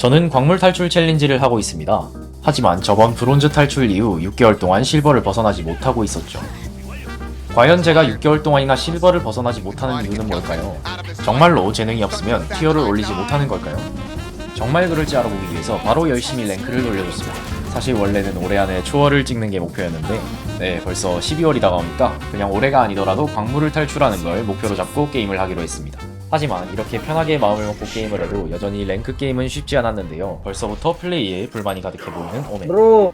저는 광물 탈출 챌린지를 하고 있습니다. 하지만 저번 브론즈 탈출 이후 6개월 동안 실버를 벗어나지 못하고 있었죠. 과연 제가 6개월 동안이나 실버를 벗어나지 못하는 이유는 뭘까요? 정말로 재능이 없으면 티어를 올리지 못하는 걸까요? 정말 그럴지 알아보기 위해서 바로 열심히 랭크를 돌려줬습니다. 사실 원래는 올해 안에 초월을 찍는 게 목표였는데 네 벌써 12월이 다가오니까 그냥 올해가 아니더라도 광물을 탈출하는 걸 목표로 잡고 게임을 하기로 했습니다. 하지만 이렇게 편하게 마음을 먹고 게임을 해도 여전히 랭크 게임은 쉽지 않았는데요. 벌써부터 플레이에 불만이 가득해 보이는. 브로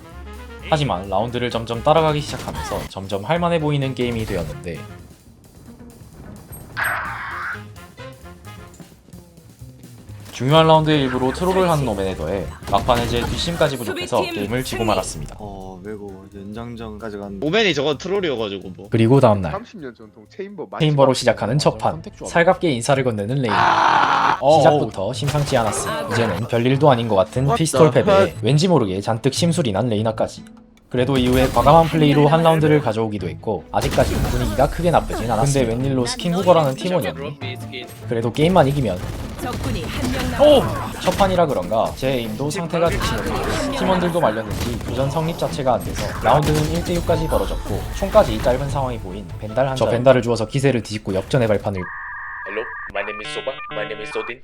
하지만 라운드를 점점 따라가기 시작하면서 점점 할만해 보이는 게임이 되었는데 중요한 라운드의 일부로 트롤을 오멘에 더해 막판에 제 뒷심까지 부족해서 게임을 지고 말았습니다. 어 외고 연장전까지 간 오맨이 저거 트롤이어가지고 뭐. 그리고 다음날 30년 전통 체인버 체인버로 시작하는 첫판. 살갑게 인사를 건네는 레인 시작부터 심상치 않았음. 이제는 별일도 아닌 것 같은 피스톨 패배에 왠지 모르게 잔뜩 심술이 난 레이나까지. 그래도 이후에 과감한 플레이로 한 라운드를 가져오기도 했고 아직까지 분위기가 크게 나쁘진 않았어 근데 웬일로 스킨 후거라는 팀원이었니? 그래도 게임만 이기면 적군이 한명 오! 남았습니다. 첫 판이라 그런가 제 에임도 상태가 좋지 못했고 팀원들도 말렸는지 교전 성립 자체가 안 돼서 라운드는 1대6까지 벌어졌고 총까지 짧은 상황이 보인 벤달 한저 벤달을 주워서 기세를 뒤집고 역전의 발판을 Hello, my name is Soba. My name is Odin.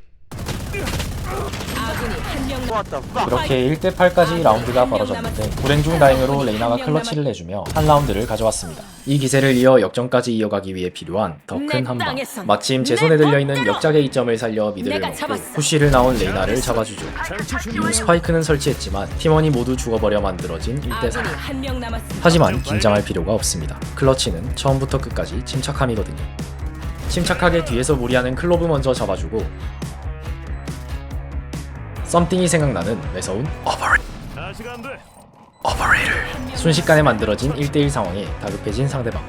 그렇게 1대8까지 라운드가 벌어졌는데 불행 중 다행으로 레이나가 클러치를 내주며 한 라운드를 가져왔습니다. 이 기세를 이어 역전까지 이어가기 위해 필요한 더 큰 한방. 마침 제 손에 들려있는 역작의 이점을 살려 미드를 먹고. 푸시를 나온 레이나를 잡아주죠. 이후 스파이크는 설치했지만 팀원이 모두 죽어버려 만들어진 1대4. 아군이 한명 남았습니다. 하지만 긴장할 필요가 없습니다. 클러치는 처음부터 끝까지 침착함이거든요. 침착하게 뒤에서 무리하는 클로브 먼저 잡아주고 썸띵이 생각나는 매서운 어버레 어버레이를 순식간에 만들어진 1대1 상황에 다급해진 상대방.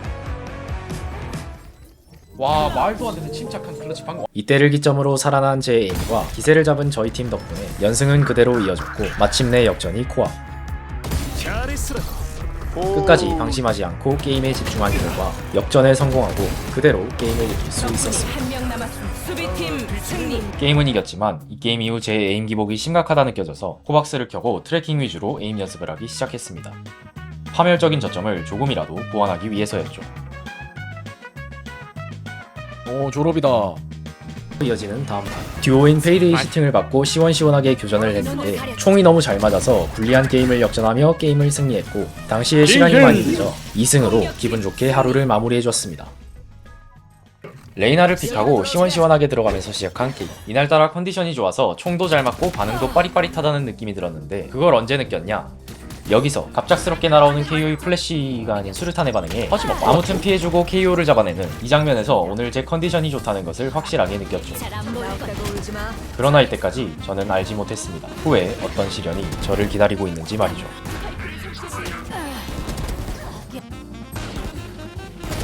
와 말도 안 되는 침착한 클러치 방금 이때를 기점으로 살아난 제 에임과 기세를 잡은 저희 팀 덕분에 연승은 그대로 이어졌고 마침내 역전이 코앞 끝까지 방심하지 않고 게임에 집중한 결과 역전에 성공하고 그대로 게임을 이길 수 있었습니다. 게임은 이겼지만 이 게임 이후 제 에임 기복이 심각하다 느껴져서 코박스를 켜고 트래킹 위주로 에임 연습을 하기 시작했습니다. 파멸적인 저점을 조금이라도 보완하기 위해서였죠. 오 졸업이다 이어지는 다음 판. 듀오인 페이데이 시팅을 받고 시원시원하게 교전을 했는데 총이 너무 잘 맞아서 불리한 게임을 역전하며 게임을 승리했고 당시에 시간이 많이 늦어 2승으로 기분 좋게 하루를 마무리해줬습니다. 레이나를 픽하고 시원시원하게 들어가면서 시작한 게임. 이날따라 컨디션이 좋아서 총도 잘 맞고 반응도 빠릿빠릿하다는 느낌이 들었는데 그걸 언제 느꼈냐 여기서 갑작스럽게 날아오는 KO의 플래시가 아닌 수류탄의 반응에 터짐없고 아무튼 피해주고 KO를 잡아내는 이 장면에서 오늘 제 컨디션이 좋다는 것을 확실하게 느꼈죠. 그러나 이때까지 저는 알지 못했습니다. 후에 어떤 시련이 저를 기다리고 있는지 말이죠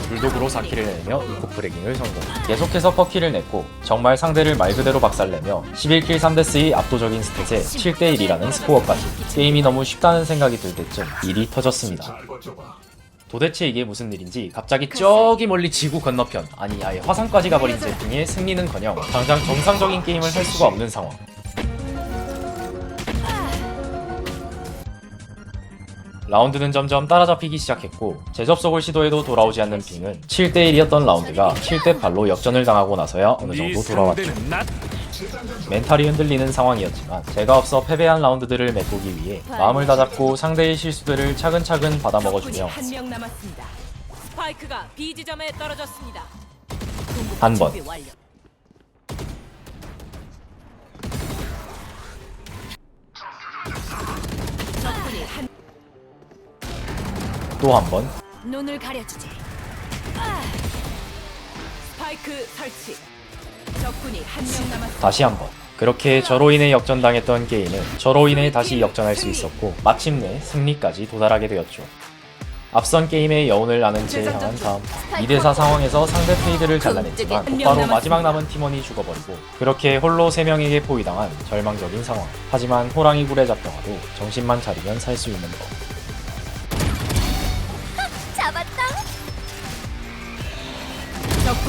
불독으로 4킬을 내며 이코 브레깅을 성공. 계속해서 퍼킬을 냈고 정말 상대를 말 그대로 박살내며 11킬 3데스의 압도적인 스탯에 7대1이라는 스코어까지. 게임이 너무 쉽다는 생각이 들 때쯤 일이 터졌습니다. 도대체 이게 무슨 일인지 갑자기 저기 멀리 지구 건너편 아니 아예 화성까지 가버린 제핑의 승리는커녕 당장 정상적인 게임을 할 수가 없는 상황 라운드는 점점 따라잡히기 시작했고 재접속을 시도해도 돌아오지 않는 핑은 7대1이었던 라운드가 7대8로 역전을 당하고 나서야 어느 정도 돌아왔죠. 멘탈이 흔들리는 상황이었지만 제가 없어 패배한 라운드들을 메꾸기 위해 마음을 다잡고 상대의 실수들을 차근차근 받아먹어주며. 한 번. 또 한 번 눈을 가려주지. 아. 스파이크 설치. 적군이 한 명 남았습니다. 다시 한 번. 그렇게 저로 인해 역전당했던 게임은 저로 인해 다시 역전할 수 있었고 마침내 승리까지 도달하게 되었죠. 앞선 게임의 여운을 나는 제 향한 다음 2대4 상황에서 상대 페이드를 잘라냈지만 곧바로 마지막 남은 팀원이 죽어버리고 그렇게 홀로 3명에게 포위당한 절망적인 상황 하지만 호랑이 굴에 잡혀가도 정신만 차리면 살 수 있는 법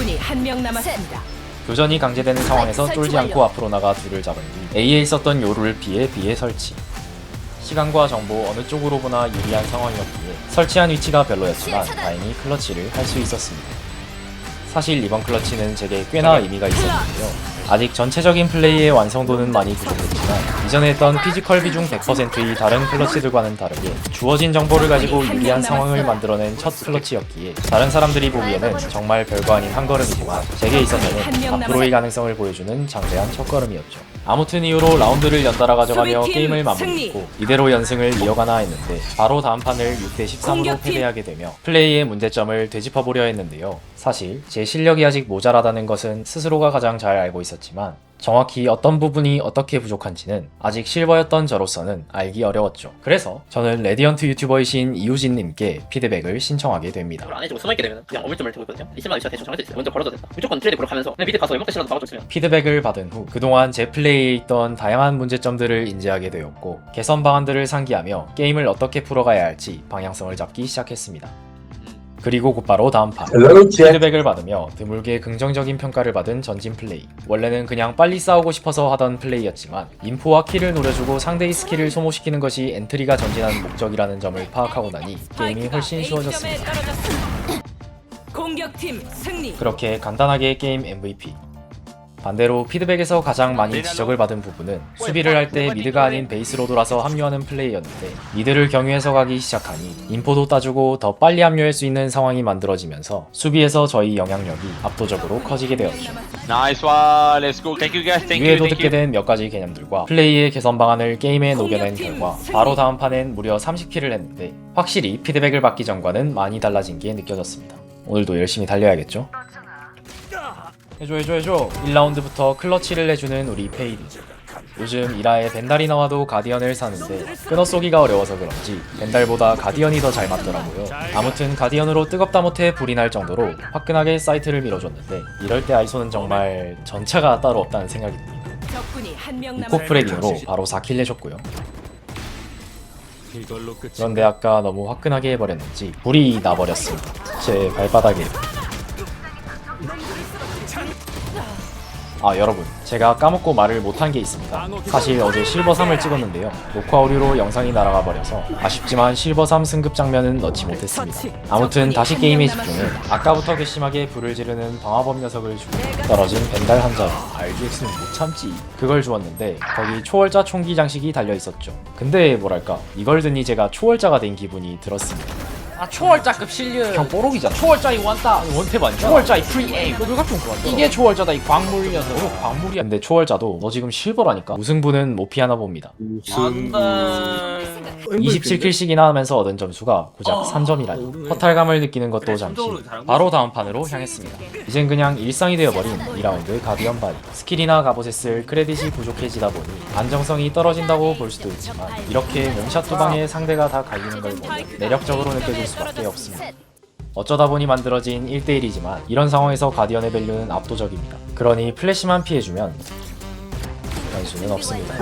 적군이 한 명 남았습니다. 교전이 강제되는 상황에서 쫄지 않고 앞으로 나가 둘을 잡은 뒤 A에 있었던 요루를 피해 B에 설치. 시간과 정보 어느 쪽으로 보나 유리한 상황이었기에 설치한 위치가 별로였지만 다행히 클러치를 할 수 있었습니다. 사실 이번 클러치는 제게 꽤나 의미가 있었는데요. 아직 전체적인 플레이의 완성도는 많이 부족했지만 이전에 했던 피지컬 비중 100%의 다른 클러치들과는 다르게 주어진 정보를 가지고 유리한 상황을 만들어낸 첫 클러치였기에 다른 사람들이 보기에는 정말 별거 아닌 한 걸음이지만 제게 있어서는 앞으로의 가능성을 보여주는 장대한 첫 걸음이었죠. 아무튼 이후로 라운드를 연달아 가져가며 게임을. 마무리했고 이대로 연승을 이어가나 했는데 바로 다음 판을 6대 13으로 공격팀. 패배하게 되며 플레이의 문제점을 되짚어보려 했는데요. 사실 제 실력이 아직 모자라다는 것은 스스로가 가장 잘 알고 있었지만 정확히 어떤 부분이 어떻게 부족한지는 아직 실버였던 저로서는 알기 어려웠죠. 그래서 저는 레디언트 유튜버이신 이우진님께 피드백을 신청하게 됩니다. 안 해주고 숨어있게 되면 그냥 어물점을 들고 있거든요 20만 위치가 대충 정해져 있어요 먼저 걸어도 된다 무조건 트레이드 그렇게 하면서 그냥 미드 가서 연막 대시라도 막아줘 있으면 피드백을 받은 후 그동안 제 플레이에 있던 다양한 문제점들을 인지하게 되었고 개선 방안들을 상기하며 게임을 어떻게 풀어가야 할지 방향성을 잡기 시작했습니다. 그리고 곧바로 다음 판 피드백을 받으며 드물게 긍정적인 평가를 받은 전진 플레이 원래는 그냥 빨리 싸우고 싶어서 하던 플레이였지만 인포와 킬을 노려주고 상대의 스킬을 소모시키는 것이 엔트리가 전진하는 목적이라는 점을 파악하고 나니 게임이 훨씬 쉬워졌습니다. 떨어졌습니다. 공격팀 승리. 그렇게 간단하게 게임 MVP. 반대로 피드백에서 가장 많이 지적을 받은 부분은 수비를 할 때 미드가 아닌 베이스로 돌아서 합류하는 플레이였는데 미드를 경유해서 가기 시작하니 인포도 따주고 더 빨리 합류할 수 있는 상황이 만들어지면서 수비에서 저희 영향력이 압도적으로 커지게 되었죠. Nice one. Let's go. Thank you guys. Thank you. 위에도 Thank 듣게 you. 된몇 가지 개념들과 플레이의 개선 방안을 게임에 녹여낸 결과 바로 다음 판엔 무려 30킬을 했는데 확실히 피드백을 받기 전과는 많이 달라진 게 느껴졌습니다. 오늘도 열심히 달려야겠죠? 해줘 해줘 해줘. 1라운드부터 클러치를 해주는 우리 페이리 요즘 이라에 벤달이 나와도 가디언을 사는데 끊어 쏘기가 어려워서 그런지 벤달보다 가디언이 더 잘 맞더라고요. 아무튼 가디언으로 뜨겁다 못해 불이 날 정도로 화끈하게 사이트를 밀어줬는데 이럴 때 아이소는 정말 전차가 따로 없다는 생각이 듭니다. 프레깅으로 바로 4킬 내줬고요. 그런데 아까 너무 화끈하게 해버렸는지 불이 나버렸습니다. 제 발바닥에 아 여러분 제가 까먹고 말을 못한 게 있습니다. 사실 어제 실버 3을 찍었는데요. 녹화 오류로 영상이 날아가 버려서 아쉽지만 실버 3 승급 장면은 넣지 못했습니다. 아무튼 다시 게임에 집중해 아까부터 괘씸하게 불을 지르는 방화범 녀석을 주고 떨어진 벤달 한 자루 RGX는 못 참지. 그걸 주었는데 거기 초월자 총기 장식이 달려 있었죠. 근데 뭐랄까 이걸 드니 제가 초월자가 된 기분이 들었습니다 아 초월자급 실력. 형 뽀록이잖아 초월자이 원따. 원탭 아니야? 초월자이 프리 에임. 너각좀 좋아한다. 이게 초월자다 이 광물 녀석. 어, 광물이야. 근데 초월자도 너 지금 실버라니까 무승부는 못 피하나 봅니다. 27킬씩이나 하면서 얻은 점수가 고작 3점이라니. 허탈감을 느끼는 것도 잠시 바로 다음 판으로 향했습니다. 이젠 그냥 일상이 되어버린 2라운드 가디언 바리 스킬이나 갑옷에 쓸 크레딧이 부족해지다 보니 안정성이 떨어진다고 볼 수도 있지만 이렇게 몸샷 두 방에 상대가 다 갈리는 걸 보면 매력적으로 느껴질 수밖에 없습니다. 어쩌다 보니 만들어진 1대1이지만 이런 상황에서 가디언의 밸류는 압도적입니다. 그러니 플래시만 피해주면 변수는 없습니다.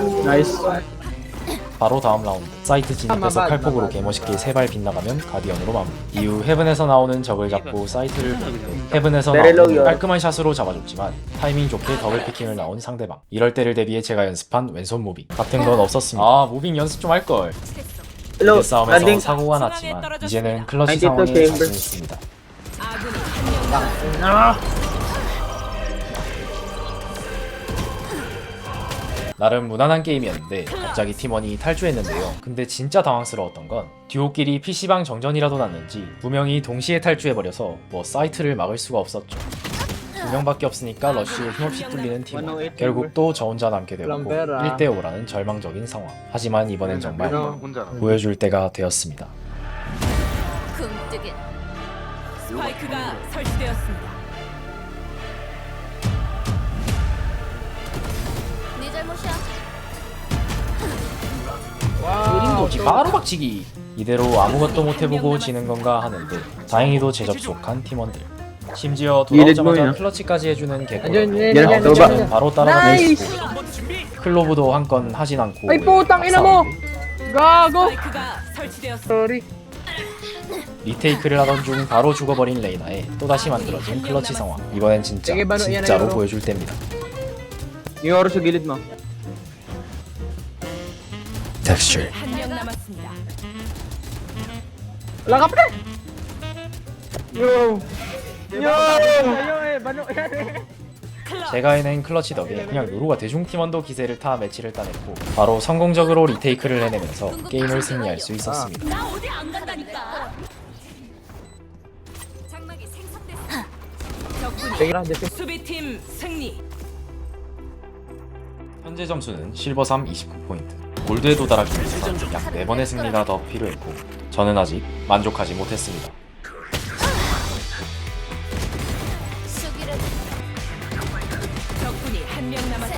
바로 다음 라운드. 사이트 진입해서 칼폭으로 개멋있게 세 발 빗나가면 가디언으로 마무리. 이후 헤븐에서 나오는 적을 잡고 사이트를 보는데 헤븐에서 나오는 깔끔한 샷으로 잡아줬지만 타이밍 좋게 더블 피킹을 나온 상대방. 이럴 때를 대비해 제가 연습한 왼손 무빙. 같은 건 없었습니다. 아 무빙 연습 좀 할걸. 미드 싸움에서 사고가 났지만 이제는 클러치 상황에 자신있습니다. 아 나름 무난한 게임이었는데 갑자기 팀원이 탈주했는데요. 근데 진짜 당황스러웠던 건 듀오끼리 PC방 정전이라도 났는지 두 명이 동시에 탈주해버려서 뭐 사이트를 막을 수가 없었죠. 두 명밖에 없으니까 러쉬에 힘없이 뚫리는 팀원 결국 또 저 혼자 남게 되었고 1대5라는 절망적인 상황 하지만 이번엔 정말 보여줄 때가 되었습니다. 굼뜨긴 스파이크가 설치되었습니다. 그림도지 바로 박치기. 이대로 아무것도 못해보고 지는 건가 하는데 다행히도 재접속한 팀원들. 심지어 돌아오자마자 클러치까지 해주는 개꿀. 라운드는 바로 따라가는 스고. 클로브도 한 건 하진 않고. Sorry. 리테이크를 하던 중 바로 죽어버린 레이나에 또다시 만들어진 클러치 상황. 이번엔 진짜 진짜로 보여줄 때입니다. gilid mo. 텍스 처한명 남았습니다. Wala ka pre! Yo! Yo! Yo! bano yan eh. 제가 해낸 클러치 덕에 그냥 요루가 대중팀원도 기세를 타 매치를 따냈고 바로 성공적으로 리테이크를 해내면서 게임을 승리할 수 있었습니다 나 어디 안 간다니까. 장막이 생성됐어. 수비팀 승리. 현재 점수는 실버 3 29포인트 골드에 도달하기 위해서 약 4번의 승리가 더 필요했고 저는 아직 만족하지 못했습니다 적군이 한 명 남았.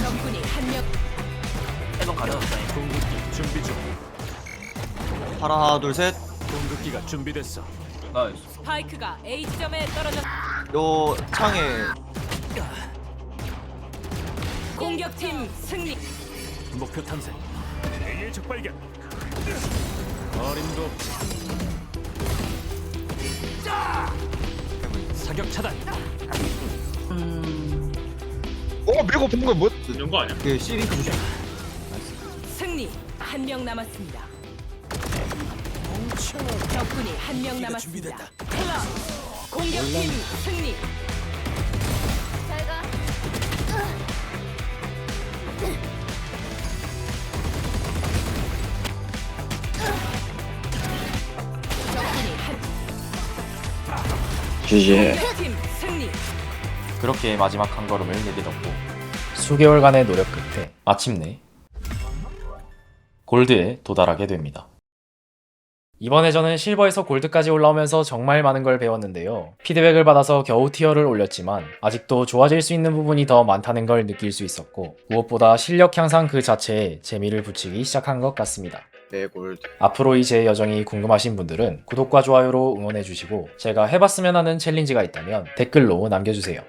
적군이 한 명. 해본 가능. 하나 둘 셋 스파이크가 A 지점에 떨어졌. 요 창에 공격팀 승리. 어 밀고 본거 뭐? 연거 아니야? 그 시링크 조심 승리. 한 명 남았습니다. 적군이 한 명 남았습니다. 클럽. 공격팀 승리. 적군이 한 공격팀 승리. 그렇게 마지막 한 걸음을 내딛었고 수개월간의 노력 끝에 마침내 골드에 도달하게 됩니다. 이번에 저는 실버에서 골드까지 올라오면서 정말 많은 걸 배웠는데요. 피드백을 받아서 겨우 티어를 올렸지만 아직도 좋아질 수 있는 부분이 더 많다는 걸 느낄 수 있었고 무엇보다 실력 향상 그 자체에 재미를 붙이기 시작한 것 같습니다. 네 골드 앞으로의 제 여정이 궁금하신 분들은 구독과 좋아요로 응원해주시고 제가 해봤으면 하는 챌린지가 있다면 댓글로 남겨주세요.